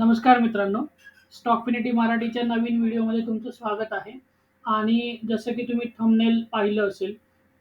नमस्कार मित्रांनो. स्टॉकफिनिटी मराठीच्या नवीन व्हिडिओमध्ये तुमचं स्वागत आहे. आणि जसं की तुम्ही थंबनेल पाहिलं असेल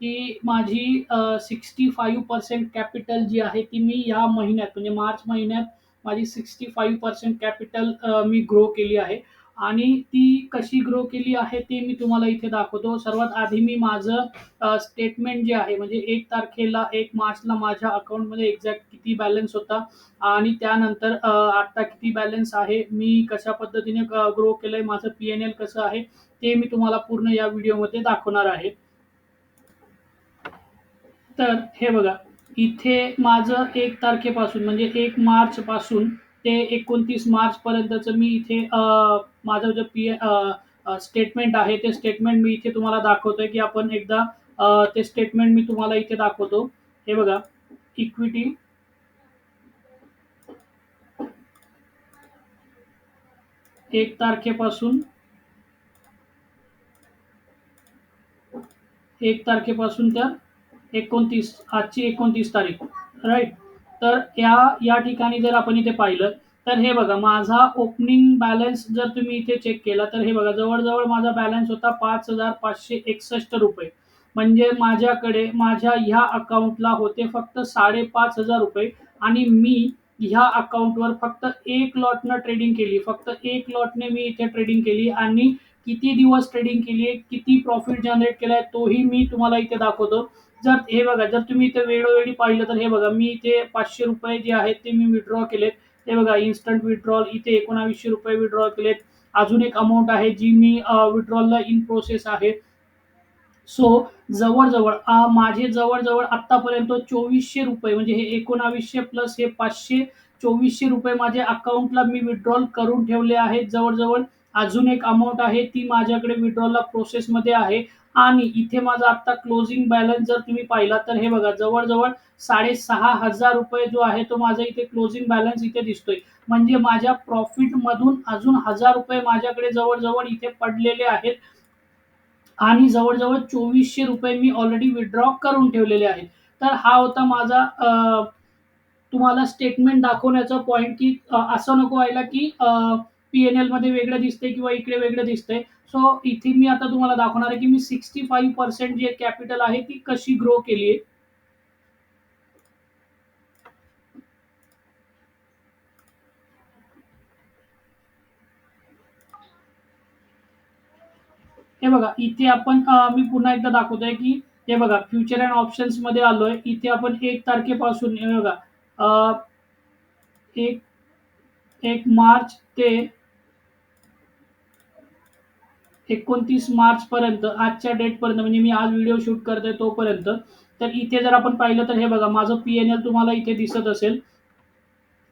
की माझी सिक्स्टी फाईव्ह पर्सेंट कॅपिटल जी आहे ती मी या महिन्यात म्हणजे मार्च महिन्यात माझी सिक्स्टी फाईव्ह पर्सेंट कॅपिटल मी ग्रो केली आहे. आणि ती कशी ग्रो केली आहे ते मी तुम्हाला इथे दाखवतो. सर्वात आधी मी माझं स्टेटमेंट जे आहे म्हणजे एक तारखेला एक मार्चला माझ्या अकाउंटमध्ये एक्झॅक्ट किती बॅलन्स होता आणि त्यानंतर आत्ता किती बॅलन्स आहे मी कशा पद्धतीने ग्रो केलंय माझं पी एन एल कसं आहे ते मी तुम्हाला पूर्ण या व्हिडिओमध्ये दाखवणार आहे. तर हे बघा इथे माझं एक तारखेपासून म्हणजे एक मार्च पासून ते एकोणतीस मार्च पर्यंतचं मी इथे माझं जे पी स्टेटमेंट आहे ते स्टेटमेंट मी इथे तुम्हाला दाखवतोय की आपण एकदा ते स्टेटमेंट मी तुम्हाला इथे दाखवतो. हे बघा इक्विटी एक तारखेपासून एक तारखेपासून तर एकोणतीस आजची एकोणतीस तारीख राईट तर या या ठिकाणी जर आपण इथे पाहिलं तर हे बघा माझा ओपनिंग बॅलन्स जर तुम्ही इथे चेक केला तर हे बघा जवळजवळ माझा बॅलन्स होता पाच हजार पाचशे एकसष्ट रुपये. म्हणजे माझ्याकडे माझ्या ह्या अकाउंटला होते फक्त साडेपाच हजार रुपये आणि मी ह्या अकाउंटवर फक्त एक लॉटनं ट्रेडिंग केली. फक्त एक लॉटने मी इथे ट्रेडिंग केली आणि किती दिवस ट्रेडिंग केली आहे किती प्रॉफिट जनरेट केलाय तोही मी तुम्हाला इथे दाखवतो. जर हे बघा जर तुम्ही इथे वेळोवेळी पाहिलं तर हे बघा मी इथे पाचशे रुपये जे आहेत ते मी विड्रॉ केलेत. हे बघा इन्स्टंट विड्रॉल इथे एकोणावीसशे रुपये विड्रॉ केलेत. अजून एक अमाऊंट आहे जी मी विड्रॉलला इन प्रोसेस आहे. सो जवळजवळ माझे जवळजवळ आत्तापर्यंत चोवीसशे रुपये म्हणजे हे एकोणावीसशे प्लस हे पाचशे चोवीसशे रुपये माझ्या अकाउंटला मी विड्रॉल करून ठेवले आहेत जवळजवळ. अजून एक अमाऊंट आहे ती माझ्याकडे विड्रॉलला प्रोसेसमध्ये आहे. आणि इथे माझा आता क्लोजिंग बॅलन्स जर तुम्ही पाहिला तर हे बघा जवळजवळ साडेसहा हजार रुपये जो आहे तो माझा इथे क्लोजिंग बॅलन्स इथे दिसतोय. म्हणजे माझ्या प्रॉफिट मधून अजून हजार रुपये माझ्याकडे जवळजवळ इथे पडलेले आहेत. आणि जवळजवळ चोवीसशे रुपये मी ऑलरेडी विड्रॉ करून ठेवलेले आहेत. तर हा होता माझा तुम्हाला स्टेटमेंट दाखवण्याचा पॉईंट की असं नको व्हायला की पी एन एलमध्ये वेगळं दिसतंय किंवा इकडे वेगळं दिसतंय. सो इथे मी आता तुम्हाला दाखवणार आहे की मी सिक्स्टी फाईव्ह पर्सेंट जे कॅपिटल आहे ती कशी ग्रो केली आहे. हे बघा इथे आपण मी पुन्हा एकदा दाखवतोय की हे बघा फ्युचर अँड ऑप्शन्समध्ये आलोय. इथे आपण एक तारखेपासून हे बघा एक एक मार्च ते एकोणतीस मार्च पर्यंत आजच्या डेट पर्यंत म्हणजे मी आज व्हिडिओ शूट करतोय तोपर्यंत. तर इथे जर आपण पाहिलं तर हे बघा माझं पी एन एल तुम्हाला इथे दिसत असेल.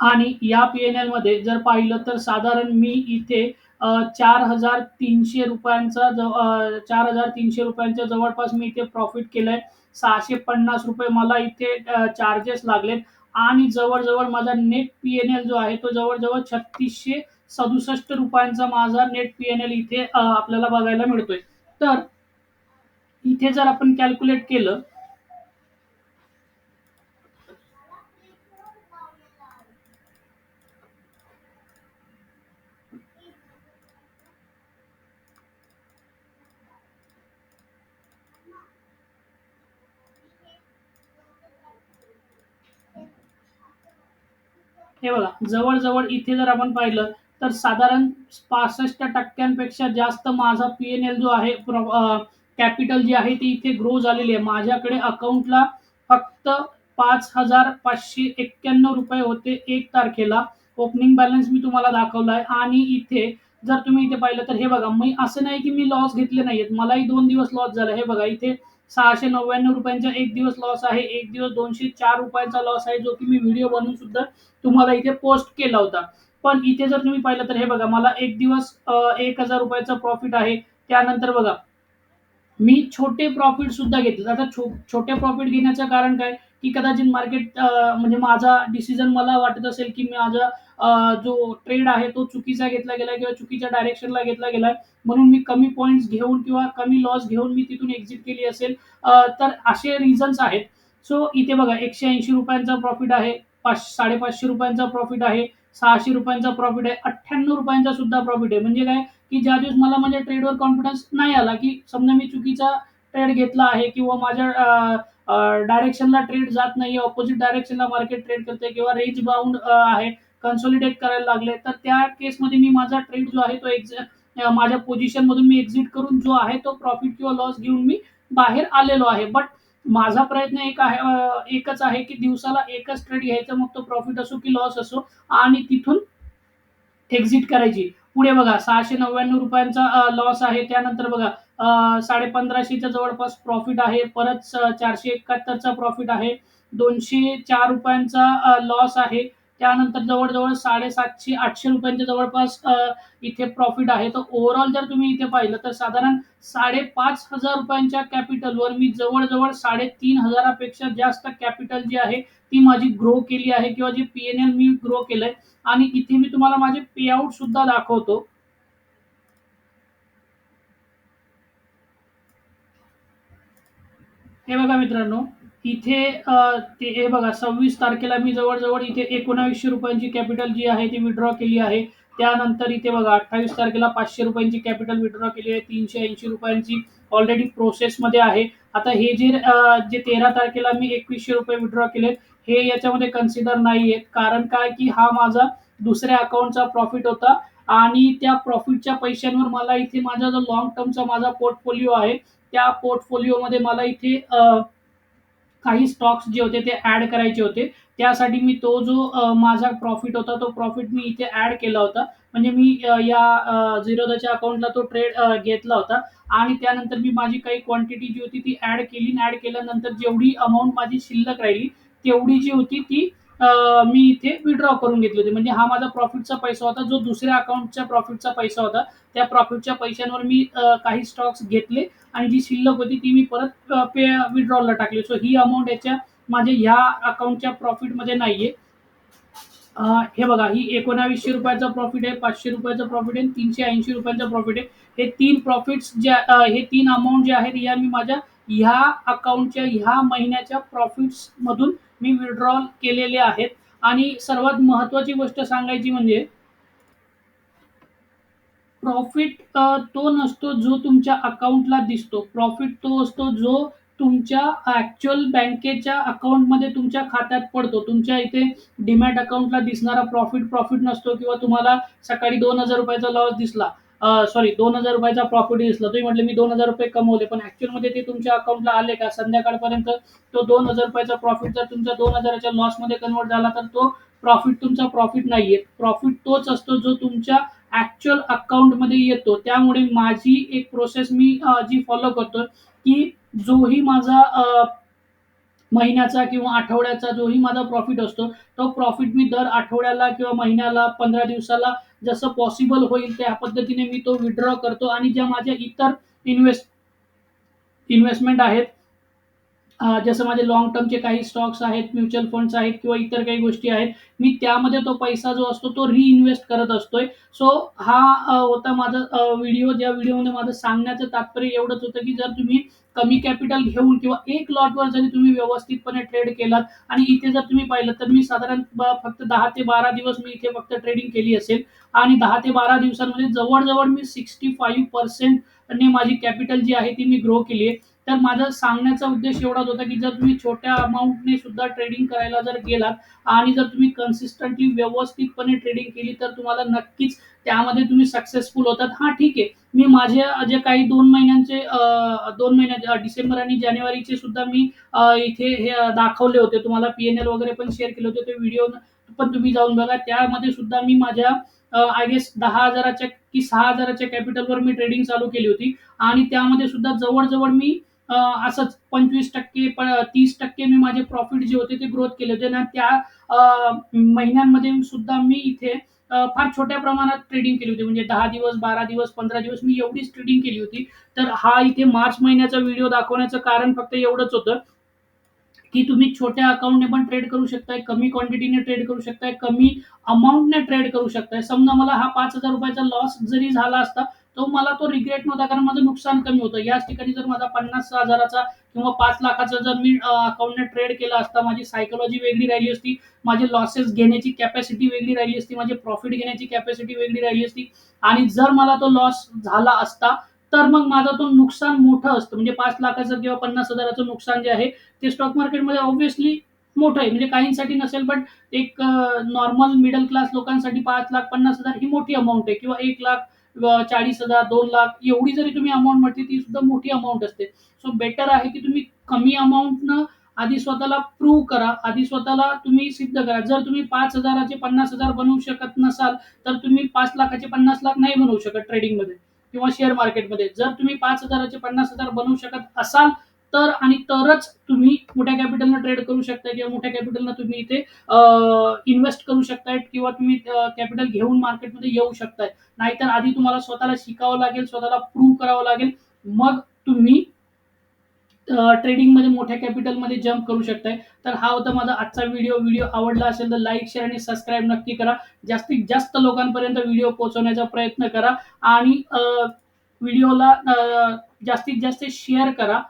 आणि या पी एन एलमध्ये जर पाहिलं तर साधारण मी इथे चार हजार तीनशे रुपयांचा चार हजार तीनशे रुपयांच्या जवळपास मी इथे प्रॉफिट केलंय. सहाशे पन्नास रुपये मला इथे चार्जेस लागलेत. आणि जवळजवळ माझा नेट पी एन एल जो आहे तो जवळजवळ छत्तीसशे सदुसष्ट रुपयांचा माझा नेट पी एन एल इथे आपल्याला बघायला मिळतोय. तर इथे जर आपण कॅल्क्युलेट केलं हे बघा जवळजवळ इथे जर आपण पाहिलं तर साधारण पासष्ट टक्क्यांपेक्षा जास्त माझा पी एन एल जो आहे कॅपिटल जी आहे ती इथे ग्रो झालेली आहे. माझ्याकडे अकाउंटला फक्त पाच हजार पाचशे एक्क्याण्णव रुपये होते एक तारखेला. ओपनिंग बॅलन्स मी तुम्हाला दाखवला आहे आणि इथे जर तुम्ही इथे पाहिलं तर हे बघा मी असं नाही की मी लॉस घेतले नाहीयेत. मलाही दोन दिवस लॉस झाला. हे बघा इथे सहाशे नव्याण्णव रुपयांचा एक दिवस लॉस आहे. एक दिवस दोनशे चार रुपयांचा लॉस आहे जो की मी व्हिडिओ बनवून सुद्धा तुम्हाला इथे पोस्ट केला होता. पण इथे जर तुम्ही पाहिलं तर हे बघा मला एक दिवस एक हजार रुपयाचा प्रॉफिट आहे. त्यानंतर बघा मी छोटे प्रॉफिट सुद्धा घेतले आता छो छोटे प्रॉफिट घेण्याचं कारण काय? की कदाचित मार्केट म्हणजे माझा डिसिजन मला वाटत असेल की माझा जो ट्रेड आहे तो चुकीचा घेतला गेला किंवा चुकीच्या डायरेक्शनला घेतला गेलाय. म्हणून मी कमी पॉईंट्स घेऊन किंवा कमी लॉस घेऊन मी तिथून एक्झिट केली असेल. तर असे रिझन्स आहेत. सो इथे बघा एकशे ऐंशी रुपयांचा प्रॉफिट आहे पाच साडेपाचशे रुपयांचा प्रॉफिट आहे. सहाशे रुपयांचा प्रॉफिट आहे. अठ्ठ्याण्णव रुपयांचा सुद्धा प्रॉफिट आहे. म्हणजे काय? की ज्या दिवस मला म्हणजे ट्रेडवर कॉन्फिडन्स नाही आला की समजा मी चुकीचा ट्रेड घेतला आहे किंवा माझ्या डायरेक्शनला ट्रेड जात नाही ऑपोजिट डायरेक्शनला मार्केट ट्रेड करते किंवा रेंज बाउंड आहे कन्सॉलिडेट करायला लागले तर त्या केसमध्ये मी माझा ट्रेड जो आहे तो एक्झ माझ्या पोझिशनमधून मी एक्झिट करून जो आहे तो प्रॉफिट किंवा लॉस घेऊन मी बाहेर आलेलो आहे. बट माझा प्रयत्न एक आहे एकच आहे की दिवसाला एकच ट्रेड घ्यायचा मग तो प्रॉफिट असो की लॉस असो आणि तिथून एक्झिट करायची. पुढे बघा सहाशे नव्याण्णव रुपयांचा लॉस आहे. त्यानंतर बघा साडे पंधराशेच्या जवळपास प्रॉफिट आहे. परत चारशे एकाहत्तरचा प्रॉफिट आहे. दोनशे चार रुपयांचा लॉस आहे. त्यानंतर जवळजवळ साडेसातशे आठशे रुपयांच्या जवळपास इथे प्रॉफिट आहे. तर ओव्हरऑल जर तुम्ही इथे पाहिलं तर साधारण साडेपाच हजार रुपयांच्या कॅपिटलवर मी जवळजवळ साडेतीन हजारापेक्षा जास्त कॅपिटल जी आहे ती माझी ग्रो केली आहे किंवा जी पी एन एल मी ग्रो केलंय. आणि इथे मी तुम्हाला माझे पे आउट सुद्धा दाखवतो. हे बघा मित्रांनो इथे ते हे बघा सव्वीस तारखेला मी जवळजवळ इथे एकोणावीसशे रुपयांची कॅपिटल जी आहे ती विड्रॉ केली आहे. त्यानंतर इथे बघा अठ्ठावीस तारखेला पाचशे रुपयांची कॅपिटल विड्रॉ केली आहे. तीनशे ऐंशी रुपयांची ऑलरेडी प्रोसेसमध्ये आहे. आता हे जे जे तेरा तारखेला मी एकवीसशे रुपये विड्रॉ केले हे याच्यामध्ये कन्सिडर नाही आहेत. कारण काय? की हा माझा दुसऱ्या अकाउंटचा प्रॉफिट होता आणि त्या प्रॉफिटच्या पैशांवर मला इथे माझा जो लॉंग टर्मचा माझा पोर्टफोलिओ आहे त्या पोर्टफोलिओमध्ये मला इथे काही स्टॉक्स जे होते ते ॲड करायचे होते. त्यासाठी मी तो जो माझा प्रॉफिट होता तो प्रॉफिट मी इथे ॲड केला होता. म्हणजे मी या झिरोदाच्या अकाउंटला तो ट्रेड घेतला होता. आणि त्यानंतर मी माझी काही क्वांटिटी जी होती ती ॲड केली. ॲड केल्यानंतर जेवढी अमाऊंट माझी शिल्लक राहिली तेवढी जी होती ती मी इथे विड्रॉ करून घेतले होते. म्हणजे हा माझा प्रॉफिटचा पैसा होता. जो दुसऱ्या अकाउंटच्या प्रॉफिटचा पैसा होता त्या प्रॉफिटच्या पैशांवर मी काही स्टॉक्स घेतले आणि जी शिल्लक होती ती मी परत पे विड्रॉला टाकली. सो ही अमाऊंट याच्या माझ्या ह्या अकाउंटच्या प्रॉफिटमध्ये नाहीये. हे बघा ही एकोणावीसशे रुपयाचा प्रॉफिट आहे पाचशे रुपयाचा प्रॉफिट आहे तीनशे ऐंशी रुपयांचा प्रॉफिट आहे. हे तीन प्रॉफिट्स ज्या हे तीन अमाऊंट जे आहेत या मी माझ्या ह्या अकाउंटच्या ह्या महिन्याच्या प्रॉफिट्स मधून मी विड्रॉल केलेले आहेत. आणि सर्वात महत्त्वाची गोष्ट सांगायची म्हणजे प्रॉफिट तो नसतो जो तुमच्या अकाउंटला दिसतो. प्रॉफिट तो असतो जो तुमच्या ॲक्च्युअल बँकेच्या अकाउंटमध्ये तुमच्या खात्यात पडतो. तुमच्या इथे डीमॅट अकाउंटला दिसणारा प्रॉफिट प्रॉफिट नसतो किंवा तुम्हाला सकाळी दोन हजार रुपयाचा लॉस दिसला. सॉरी दोन हजार रुपयाचा प्रॉफिट दिसला. तुम्ही म्हटले मी दोन हजार रुपये कमवले पण ॲक्च्युअलमध्ये ते तुमच्या अकाउंटला आले का? संध्याकाळपर्यंत तो दोन हजार रुपयाचा प्रॉफिट जर तुमच्या दोन हजाराच्या लॉसमध्ये कन्वर्ट झाला तर तो प्रॉफिट तुमचा प्रॉफिट नाहीये. प्रॉफिट तोच असतो जो तुमच्या ऍक्च्युअल अकाउंटमध्ये येतो. त्यामुळे माझी एक प्रोसेस मी जी फॉलो करतो की जोही माझा महिन्याचा किंवा आठवड्याचा जोही माझा प्रॉफिट असतो तो प्रॉफिट मी दर आठवड्याला किंवा महिन्याला पंधरा दिवसाला जसं पॉसिबल होईल त्या पद्धतीने मी तो विड्रॉ करतो आणि ज्या माझ्या इतर इन्व्हेस्ट इन्व्हेस्टमेंट आहेत जसं माझे लॉंग टर्मचे काही स्टॉक्स आहेत, म्युच्युअल फंड्स आहेत किंवा इतर काही गोष्टी आहेत. मी त्यामध्ये तो पैसा जो असतो तो रिइन्व्हेस्ट करत असतोय. सो हा होता माझा व्हिडिओ. ज्या व्हिडिओमध्ये माझं सांगण्याचं तात्पर्य एवढंच होतं, की जर तुम्ही कमी कॅपिटल घेऊन किंवा एक लॉटवर जरी तुम्ही व्यवस्थितपणे ट्रेड केलात आणि इथे जर तुम्ही पाहिलं तर मी साधारण फक्त दहा ते 12 दिवस मी इथे फक्त ट्रेडिंग केली असेल आणि दहा ते 12 दिवसांमध्ये जवळ-जवळ मी 65% ने माझी कॅपिटल जी आहे ती मी ग्रो केली आहे. तर माझा सांगण्याचा उद्देश एवढाच होता, की जर तुम्ही छोट्या अमाऊंटने सुद्धा ट्रेडिंग करायला जर गेलात आणि जर तुम्ही कन्सिस्टंटली व्यवस्थितपणे ट्रेडिंग केली, तर तुम्हाला नक्कीच त्यामध्ये तुम्ही सक्सेसफुल होतात. हा ठीक आहे. मी माझे जे काही दोन महिन्यांचे दोन महिन्याचे डिसेंबर आणि जानेवारीचे सुद्धा मी इथे हे दाखवले होते. तुम्हाला पी-एन-एल वगैरे पण शेअर केले होते. ते व्हिडिओ पण तुम्ही जाऊन बघा. त्यामध्ये सुद्धा मी माझ्या आय गेस दहा हजाराच्या की सहा हजाराच्या कॅपिटलवर मी ट्रेडिंग चालू केली होती आणि त्यामध्ये सुद्धा जवळ-जवळ मी असंच पंचवीस टक्के तीस टक्के मी माझे प्रॉफिट जे होते ते ग्रोथ केले होते ना त्या महिन्यांमध्ये सुद्धा मी इथे फार छोट्या प्रमाणात ट्रेडिंग केली होती. म्हणजे दहा दिवस, 12 दिवस, 15 दिवस मी एवढीच ट्रेडिंग केली होती. तर हा इथे मार्च महिन्याचा व्हिडिओ दाखवण्याचं कारण फक्त एवढंच होतं, की तुम्ही छोट्या अकाउंटने पण ट्रेड करू शकताय, कमी क्वांटिटीने ट्रेड करू शकताय, कमी अमाऊंटने ट्रेड करू शकताय. समजा मला हा पाच हजार रुपयाचा लॉस जरी झाला असता, तो मला तो रिग्रेट नव्हता कारण माझं नुकसान कमी होतं. याच ठिकाणी जर माझा पन्नास हजाराचा किंवा पाच लाखाचा जर मी अकाउंटने ट्रेड केला असता माझी सायकोलॉजी वेगळी राहिली असती माझे लॉसेस घेण्याची कॅपॅसिटी वेगळी राहिली असती माझे प्रॉफिट घेण्याची कॅपॅसिटी वेगळी राहिली असती आणि जर मला तो लॉस झाला असता तर मग माझं तो नुकसान मोठं असतं. म्हणजे पाच लाखाचं किंवा पन्नास हजाराचं नुकसान जे आहे ते स्टॉक मार्केटमध्ये ऑब्व्हियसली मोठं आहे. म्हणजे काहींसाठी नसेल पण एक नॉर्मल मिडल क्लास लोकांसाठी पाच लाख पन्नास हजार ही मोठी अमाऊंट आहे. किंवा एक लाख चाळीस हजार दोन लाख एवढी जरी तुम्ही अमाऊंट म्हटली ती सुद्धा मोठी अमाऊंट असते. सो बेटर आहे की तुम्ही कमी अमाऊंटनं आधी स्वतःला प्रूव्ह करा. आधी स्वतःला तुम्ही सिद्ध करा. जर तुम्ही पाच हजाराचे पन्नास हजार बनवू शकत नसाल तर तुम्ही पाच लाखाचे पन्नास लाख नाही बनवू शकत ट्रेडिंगमध्ये किंवा शेअर मार्केटमध्ये जर तुम्ही पाच हजाराचे पन्नास हजार बनवू शकत असाल तर आणि तरच तुम्ही मोठ्या कॅपिटलनं ट्रेड करू शकता किंवा मोठ्या कॅपिटलनं तुम्ही इथे इन्व्हेस्ट करू शकताय किंवा तुम्ही कॅपिटल घेऊन मार्केटमध्ये येऊ शकताय. नाहीतर आधी तुम्हाला स्वतःला शिकावं लागेल स्वतःला प्रूव्ह करावं लागेल. मग तुम्ही ट्रेडिंगमध्ये मोठ्या कॅपिटलमध्ये जम्प करू शकताय. तर हा होता माझा आजचा व्हिडिओ व्हिडिओ आवडला असेल तर लाईक शेअर आणि सबस्क्राईब नक्की करा. जास्तीत जास्त लोकांपर्यंत व्हिडिओ पोहोचवण्याचा प्रयत्न करा. आणि व्हिडिओला जास्तीत जास्त शेअर करा.